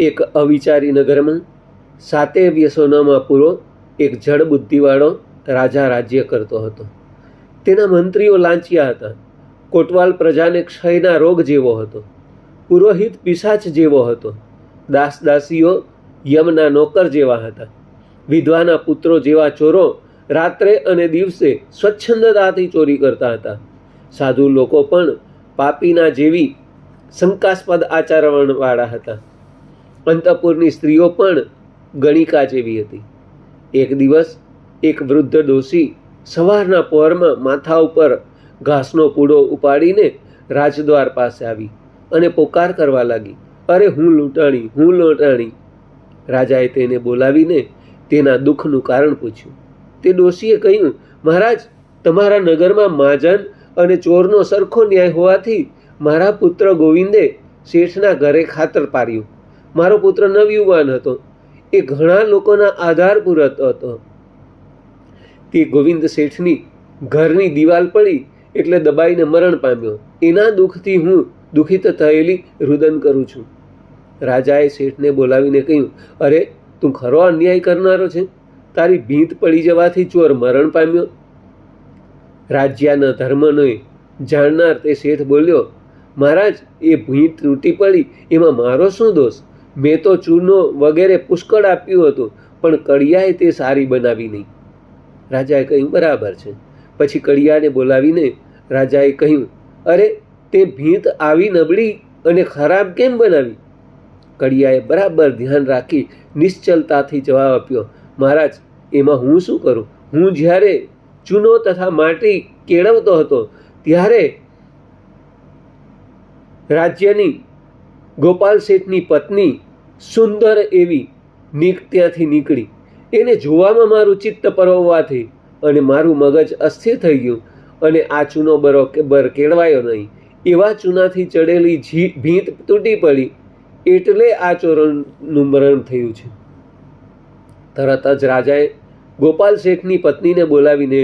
એક અવિચારી નગરમાં સાતે વ્યસનોમાં પૂરો એક જળ બુદ્ધિવાળો રાજા રાજ્ય કરતો હતો. તેના મંત્રીઓ લાંચિયા હતા. કોટવાલ પ્રજાને ક્ષયના રોગ જેવો હતો. પુરોહિત પિશાચ જેવો હતો. દાસ દાસીઓ યમના નોકર જેવા હતા. વિધવાના પુત્રો જેવા ચોરો રાત્રે અને દિવસે સ્વચ્છંદતાથી ચોરી કરતા હતા. સાધુ લોકો પણ પાપીના જેવી શંકાસ્પદ આચરણવાળા હતા. અંતપુરની સ્ત્રીઓ પણ ગણિકા જેવી હતી. એક દિવસ એક વૃદ્ધ ડોસી સવારના પહોરમાં માથા ઉપર ઘાસનો પૂડો ઉપાડીને રાજદ્વાર પાસે આવી અને પોકાર કરવા લાગી. અરે, હું લૂંટાણી હું લૂંટાણી. રાજાએ તેને બોલાવીને તેના દુઃખનું કારણ પૂછ્યું. તે ડોશીએ કહ્યું, મહારાજ, તમારા નગરમાં મહાજન અને ચોરનો સરખો ન્યાય હોવાથી મારા પુત્ર ગોવિંદે શેઠના ઘરે ખાતર પાડ્યું. મારો પુત્ર નવયુવાન હતો. એ ઘણા લોકોના આધાર પૂરતો હતો. તે ગોવિંદ શેઠની ઘરની દિવાલ પડી એટલે દબાઈને મરણ પામ્યો. એના દુઃખથી હું દુઃખિત થયેલી રુદન કરું છું. રાજાએ શેઠને બોલાવીને કહ્યું, અરે, તું ખરો અન્યાય કરનારો છે? તારી ભીંત પડી જવાથી ચોર મરણ પામ્યો. રાજ્યના ધર્મને જાણનાર તે શેઠ બોલ્યો, મહારાજ, એ ભીંત તૂટી પડી, એમાં મારો શું દોષ? મેં તો ચૂનો વગેરે પુષ્કળ આપ્યું હતું, પણ કડિયાએ તે સારી બનાવી નહીં. રાજાએ કહ્યું, બરાબર છે. પછી કડિયાને બોલાવીને રાજાએ કહ્યું, અરે, તે ભીંત આવી નબળી અને ખરાબ કેમ બનાવી? કડિયાએ બરાબર ધ્યાન રાખી નિશ્ચલતાથી જવાબ આપ્યો, મહારાજ, એમાં હું શું કરું? હું જ્યારે ચૂનો તથા માટી કેળવતો હતો, ત્યારે રાજ્યની ગોપાલ શેઠની પત્ની સુંદર એવી નીક ત્યાંથી નીકળી. એને જોવામાં મારું ચિત્ત પરોવવાથી અને મારું મગજ અસ્થિર થઈ ગયું અને આ ચૂનો બરો બર કેળવાયો નહીં. એવા ચૂનાથી ચડેલી જી ભીંત તૂટી પડી એટલે આ ચોરણનું મરણ થયું છે. તરત જ રાજાએ ગોપાલ શેઠની પત્નીને બોલાવીને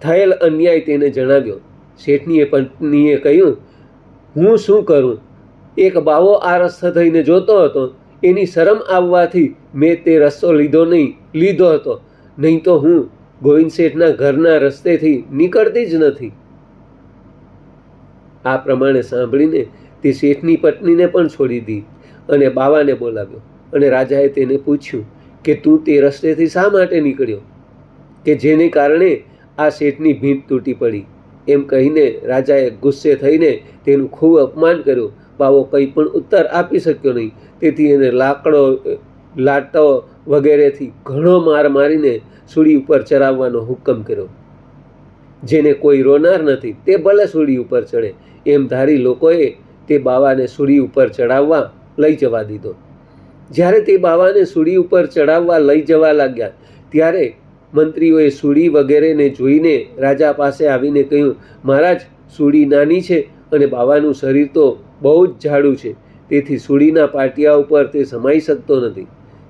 થયેલ અન્યાય તેને જણાવ્યો. શેઠની પત્નીએ કહ્યું, હું શું કરું? એક બાવો આ રસ્તો થઈને જોતો હતો. એની શરમ આવવાથી મેં તે રસ્તો લીધો નહીં, લીધો હતો. નહીં તો હું ગોવિંદ શેઠના ઘરના રસ્તેથી નીકળતી જ નથી. આ પ્રમાણે સાંભળીને તે શેઠની પત્નીને પણ છોડી દી અને બાવાને બોલાવ્યો અને રાજાએ તેને પૂછ્યું કે તું તે રસ્તેથી શા માટે નીકળ્યો? કે જેને કારણે આ શેઠની ભીંત તૂટી પડી? એમ કહીને રાજાએ ગુસ્સે થઈને તેનું ખૂબ અપમાન કર્યું બાવો કંઈ પણ ઉત્તર આપી શક્યો નહીં. તેથી એને લાકડો લાટો વગેરેથી ઘણો માર મારીને સૂડી ઉપર ચરાવવાનો હુકમ કર્યો. જેને કોઈ રોનાર નથી, તે ભલે સૂડી ઉપર ચડે. એમ ધારી લોકોએ તે બાવાને સૂડી ઉપર ચડાવવા લઈ જવા દીધો. જ્યારે તે બાવાને સૂડી ઉપર ચડાવવા લઈ જવા લાગ્યા, ત્યારે મંત્રીઓએ સૂડી વગેરેને જોઈને રાજા પાસે આવીને કહ્યું, મહારાજ સૂડી નાની છે અને બાવાનું શરીર તો બહુ જ જાડું છે. તેથી સૂળીના પાટિયા ઉપર તે સમાઈ શકતો નથી.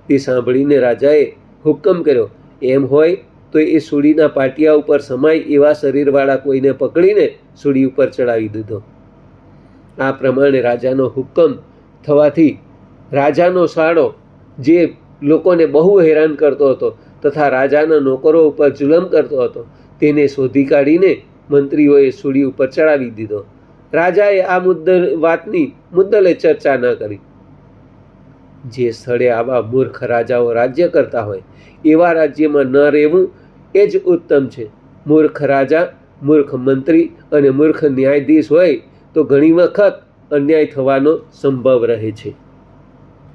તે સાંભળીને રાજાએ હુકમ કર્યો, એમ હોય તો એ સૂળીના પાટિયા ઉપર સમાય એવા શરીરવાળા કોઈને પકડીને સૂળી ઉપર ચડાવી દીધો. આ પ્રમાણે રાજાનો હુકમ થવાથી રાજાનો સાળો, જે લોકોને બહુ હેરાન કરતો હતો તથા રાજાના નોકરો ઉપર જુલમ કરતો હતો, તેને શોધી કાઢીને મંત્રીઓએ સૂળી ઉપર ચડાવી દીધો. રાજાએ આ મુદ્દ વાતની મુદ્દલે ચર્ચા ન કરી. જે સ્થળે આવા મૂર્ખ રાજાઓ રાજ્ય કરતા હોય, એવા રાજ્યમાં ન રહેવું એ જ ઉત્તમ છે. મૂર્ખ રાજા, મૂર્ખ મંત્રી અને મૂર્ખ ન્યાયાધીશ હોય તો ઘણી વખત અન્યાય થવાનો સંભવ રહે છે.